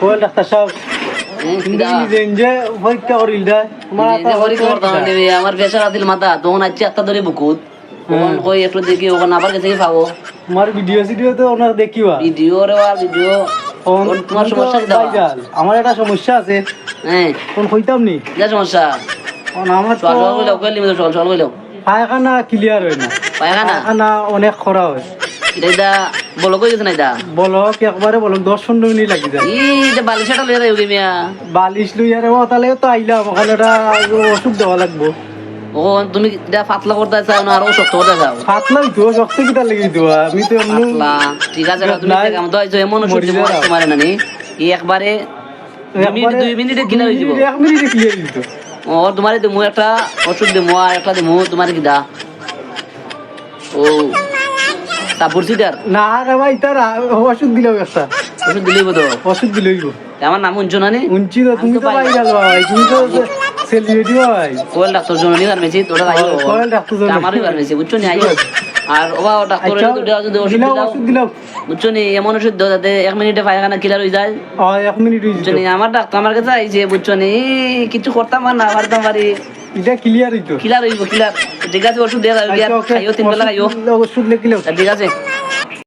কোয়েল doctor সাহেব আমার আছিল মাথা তখন আজকে একটা ধরে বুকুত। ওখান কই একটু দেখি ওখানে আবার গেছে কি পাবো? তোমার ভিডিও সিডিও তো ওনার দেখিবা। ভিডিও রে আর ভিডিও কোন তোমার সমস্যা কি দাও আমার একটা সমস্যা আছে। হ্যাঁ। কোন কইতাম নি? যা সমস্যা? কোন আমার তো চল চল কইলাও কইলি মিলে চল চল পায়খানা ক্লিয়ার হয় না। পায়খানা? পায়খানা অনেক খরা হয়। এটা বলো কই গেছে না ইদা বলক একবারে বলক দশ পনেরো মিনিট লাগি যায় ই এটা বালিশাটা লইয়া যাই মিয়া? বালিশ লই আরে ও তো আইলাম ওখানে একটা দেওয়া লাগবো। ও তুমি পাতলা করতে চাও না আরও শক্ত করতে চাও? পাতলা হইতো শক্ত কিটা লেগে দিত আমি তো পাতলা ঠিক আছে তুমি কাম তো এমন দিব। তোমার নানি এই একবারে দুই মিনিট একবারে দুই মিনিটে কিনা যাব। এক মিনিটে ক্লিয়ার দিত ও তোমারে দিমু একটা ওষুধ দিমু আর একটা দিমু তোমার কি দা? ও সাপুর সিটার না রে ভাই তার ওষুধ একটা ওষুধ দিলেই তো ওষুধ দিলেই আমার নাম উঞ্চু না নি? উঞ্চি তো তুমি তো পাই গেল ভাই তুমি তো সেলিব্রিটি ভাই। কোয়েল ডাক্তার জন্য নি ফার্মেসি তোরা আইও কোয়েল ডাক্তার জন্য। আমারই ফার্মেসি বুঝছ নি? আইও। আর ওবা ডাক্তার আচ্ছা যদি ওষুধ বুঝছ নি? এমন ওষুধ দাও যাতে এক মিনিটে পায়খানা ক্লিয়ার হয়ে যায়। ও এক মিনিট বুঝছ নি? আমার ডাক্তার আমার কাছে আইছে বুঝছ নি? কিছু করতাম না পারতাম পারি এটা ক্লিয়ার হইতো। কিলার হইব কিলার ঠিক আছে ওষুধ দিয়ে আচ্ছা। খাইও তিন বেলা খাইও ওষুধ লিখিলেও ঠিক আছে